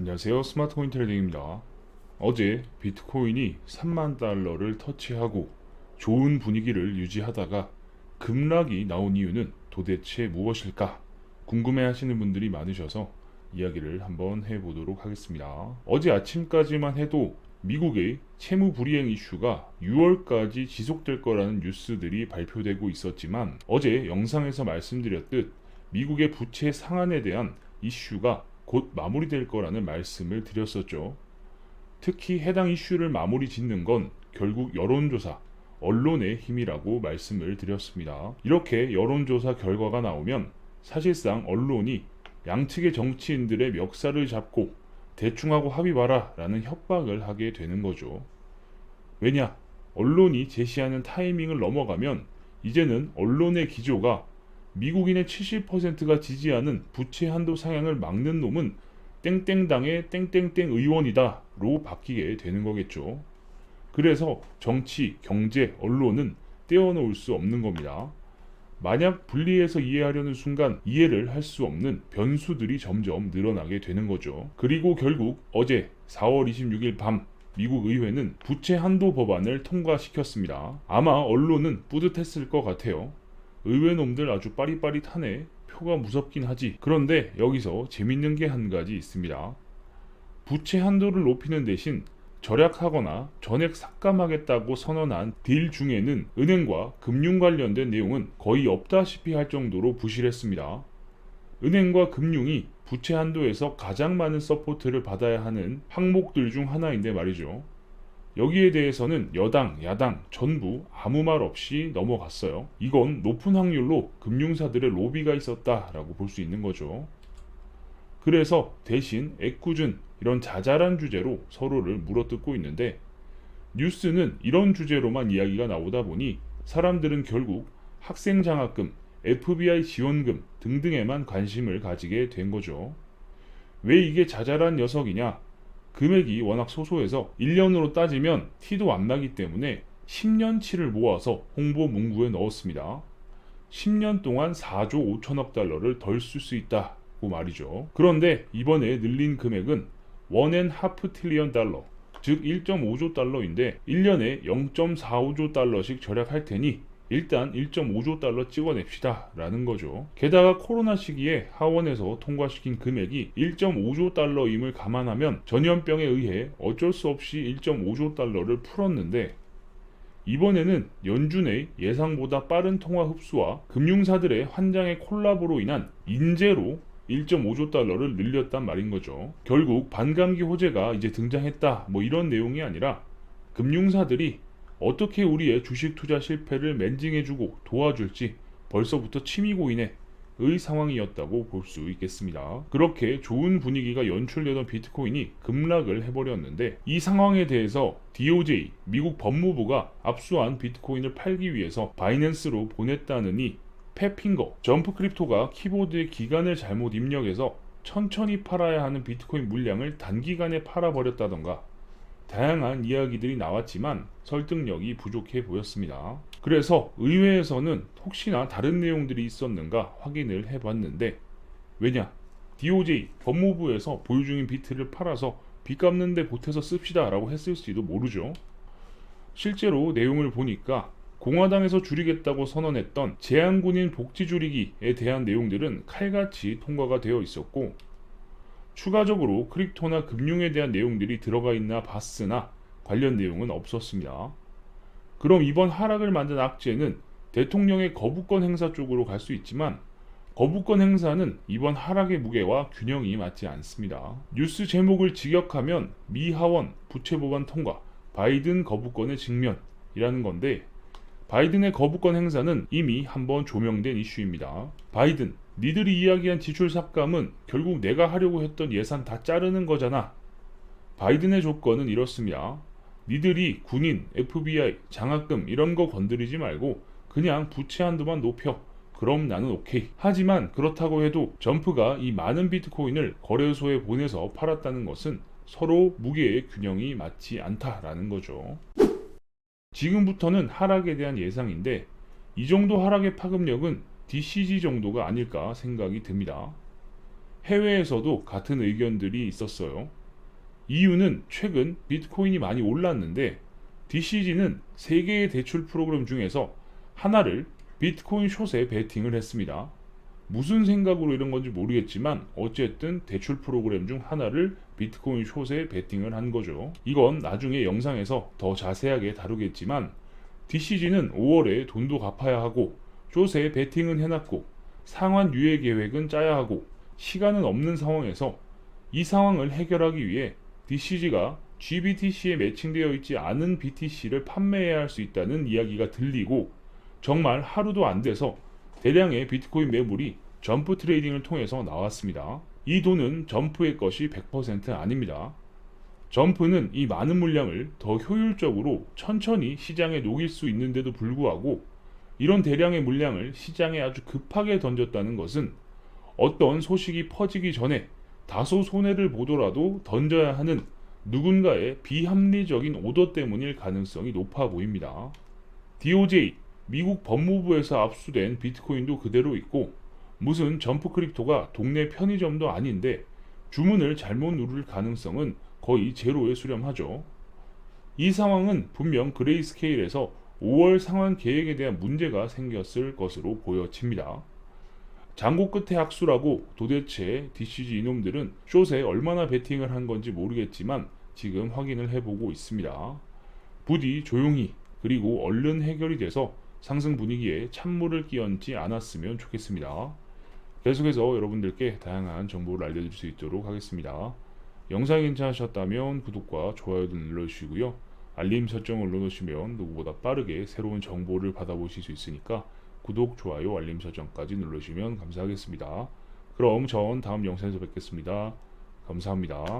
안녕하세요. 스마트코인 트레이딩입니다. 어제 비트코인이 3만 달러를 터치하고 좋은 분위기를 유지하다가 급락이 나온 이유는 도대체 무엇일까? 궁금해 하시는 분들이 많으셔서 이야기를 한번 해보도록 하겠습니다. 어제 아침까지만 해도 미국의 채무 불이행 이슈가 6월까지 지속될 거라는 뉴스들이 발표되고 있었지만 어제 영상에서 말씀드렸듯 미국의 부채 상한에 대한 이슈가 곧 마무리될 거라는 말씀을 드렸었죠. 특히 해당 이슈를 마무리 짓는 건 결국 여론조사, 언론의 힘이라고 말씀을 드렸습니다. 이렇게 여론조사 결과가 나오면 사실상 언론이 양측의 정치인들의 멱살을 잡고 대충하고 합의 봐라 라는 협박을 하게 되는 거죠. 왜냐? 언론이 제시하는 타이밍을 넘어가면 이제는 언론의 기조가 미국인의 70%가 지지하는 부채 한도 상향을 막는 놈은 땡땡당의 땡땡땡 의원이다로 바뀌게 되는 거겠죠. 그래서 정치, 경제, 언론은 떼어놓을 수 없는 겁니다. 만약 분리해서 이해하려는 순간 이해를 할 수 없는 변수들이 점점 늘어나게 되는 거죠. 그리고 결국 어제 4월 26일 밤 미국 의회는 부채 한도 법안을 통과시켰습니다. 아마 언론은 뿌듯했을 것 같아요. 의외 놈들 아주 빠릿빠릿하네. 표가 무섭긴 하지. 그런데 여기서 재밌는 게 한 가지 있습니다. 부채 한도를 높이는 대신 절약하거나 전액 삭감하겠다고 선언한 딜 중에는 은행과 금융 관련된 내용은 거의 없다시피 할 정도로 부실했습니다. 은행과 금융이 부채 한도에서 가장 많은 서포트를 받아야 하는 항목들 중 하나인데 말이죠. 여기에 대해서는 여당, 야당 전부 아무 말 없이 넘어갔어요. 이건 높은 확률로 금융사들의 로비가 있었다라고 볼 수 있는 거죠. 그래서 대신 애꿎은 이런 자잘한 주제로 서로를 물어뜯고 있는데 뉴스는 이런 주제로만 이야기가 나오다 보니 사람들은 결국 학생 장학금, FBI 지원금 등등에만 관심을 가지게 된 거죠. 왜 이게 자잘한 녀석이냐? 금액이 워낙 소소해서 1년으로 따지면 티도 안 나기 때문에 10년치를 모아서 홍보 문구에 넣었습니다. 10년 동안 4조 5천억 달러를 덜 쓸 수 있다고 말이죠. 그런데 이번에 늘린 금액은 원앤 하프 트리언 달러, 즉 1.5조 달러인데 1년에 0.45조 달러씩 절약할 테니 일단 1.5조 달러 찍어냅시다 라는 거죠. 게다가 코로나 시기에 하원에서 통과시킨 금액이 1.5조 달러임을 감안하면 전염병에 의해 어쩔 수 없이 1.5조 달러를 풀었는데 이번에는 연준 의 예상보다 빠른 통화 흡수와 금융사들의 환장의 콜라보로 인한 인재로 1.5조 달러를 늘렸단 말인 거죠. 결국 반감기 호재가 이제 등장했다 뭐 이런 내용이 아니라 금융사들이 어떻게 우리의 주식 투자 실패를 맨징해주고 도와줄지 벌써부터 침이고인의 의 상황이었다고 볼 수 있겠습니다. 그렇게 좋은 분위기가 연출되던 비트코인이 급락을 해버렸는데 이 상황에 대해서 DOJ 미국 법무부가 압수한 비트코인을 팔기 위해서 바이낸스로 보냈다느니 페핑거 점프 크립토가 키보드의 기간을 잘못 입력해서 천천히 팔아야 하는 비트코인 물량을 단기간에 팔아버렸다던가 다양한 이야기들이 나왔지만 설득력이 부족해 보였습니다. 그래서 의회에서는 혹시나 다른 내용들이 있었는가 확인을 해봤는데 왜냐 DOJ 법무부에서 보유 중인 비트를 팔아서 빚 갚는데 보태서 씁시다 라고 했을지도 모르죠. 실제로 내용을 보니까 공화당에서 줄이겠다고 선언했던 제한군인 복지 줄이기에 대한 내용들은 칼같이 통과가 되어 있었고 추가적으로 크립토나 금융에 대한 내용들이 들어가 있나 봤으나 관련 내용은 없었습니다. 그럼 이번 하락을 만든 악재는 대통령의 거부권 행사 쪽으로 갈 수 있지만 거부권 행사는 이번 하락의 무게와 균형이 맞지 않습니다. 뉴스 제목을 직역하면 미 하원 부채 법안 통과, 바이든 거부권의 직면이라는 건데 바이든의 거부권 행사는 이미 한번 조명된 이슈입니다. 바이든, 니들이 이야기한 지출 삭감은 결국 내가 하려고 했던 예산 다 자르는 거잖아. 바이든의 조건은 이렇습니다. 니들이 군인, FBI, 장학금 이런 거 건드리지 말고 그냥 부채 한도만 높여. 그럼 나는 오케이. 하지만 그렇다고 해도 점프가 이 많은 비트코인을 거래소에 보내서 팔았다는 것은 서로 무게의 균형이 맞지 않다라는 거죠. 지금부터는 하락에 대한 예상인데 이 정도 하락의 파급력은 DCG 정도가 아닐까 생각이 듭니다. 해외에서도 같은 의견들이 있었어요. 이유는 최근 비트코인이 많이 올랐는데 DCG는 세 개의 대출 프로그램 중에서 하나를 비트코인 숏에 베팅을 했습니다. 무슨 생각으로 이런 건지 모르겠지만 어쨌든 대출 프로그램 중 하나를 비트코인 숏에 베팅을 한 거죠. 이건 나중에 영상에서 더 자세하게 다루겠지만 DCG는 5월에 돈도 갚아야 하고 숏에 베팅은 해놨고 상환 유예 계획은 짜야 하고 시간은 없는 상황에서 이 상황을 해결하기 위해 DCG가 GBTC에 매칭되어 있지 않은 BTC를 판매해야 할 수 있다는 이야기가 들리고 정말 하루도 안 돼서 대량의 비트코인 매물이 점프 트레이딩을 통해서 나왔습니다. 이 돈은 점프의 것이 100% 아닙니다. 점프는 이 많은 물량을 더 효율적으로 천천히 시장에 녹일 수 있는데도 불구하고 이런 대량의 물량을 시장에 아주 급하게 던졌다는 것은 어떤 소식이 퍼지기 전에 다소 손해를 보더라도 던져야 하는 누군가의 비합리적인 오더 때문일 가능성이 높아 보입니다. DOJ, 미국 법무부에서 압수된 비트코인도 그대로 있고 무슨 점프 크립토가 동네 편의점도 아닌데 주문을 잘못 누를 가능성은 거의 제로에 수렴하죠. 이 상황은 분명 그레이스케일에서 5월 상환 계획에 대한 문제가 생겼을 것으로 보여집니다. 장고 끝에 학수라고 도대체 DCG 이놈들은 숏에 얼마나 베팅을 한 건지 모르겠지만 지금 확인을 해보고 있습니다. 부디 조용히 그리고 얼른 해결이 돼서 상승 분위기에 찬물을 끼얹지 않았으면 좋겠습니다. 계속해서 여러분들께 다양한 정보를 알려드릴 수 있도록 하겠습니다. 영상이 괜찮으셨다면 구독과 좋아요도 눌러주시고요. 알림 설정을 눌러주시면 누구보다 빠르게 새로운 정보를 받아보실 수 있으니까 구독, 좋아요, 알림 설정까지 눌러주시면 감사하겠습니다. 그럼 전 다음 영상에서 뵙겠습니다. 감사합니다.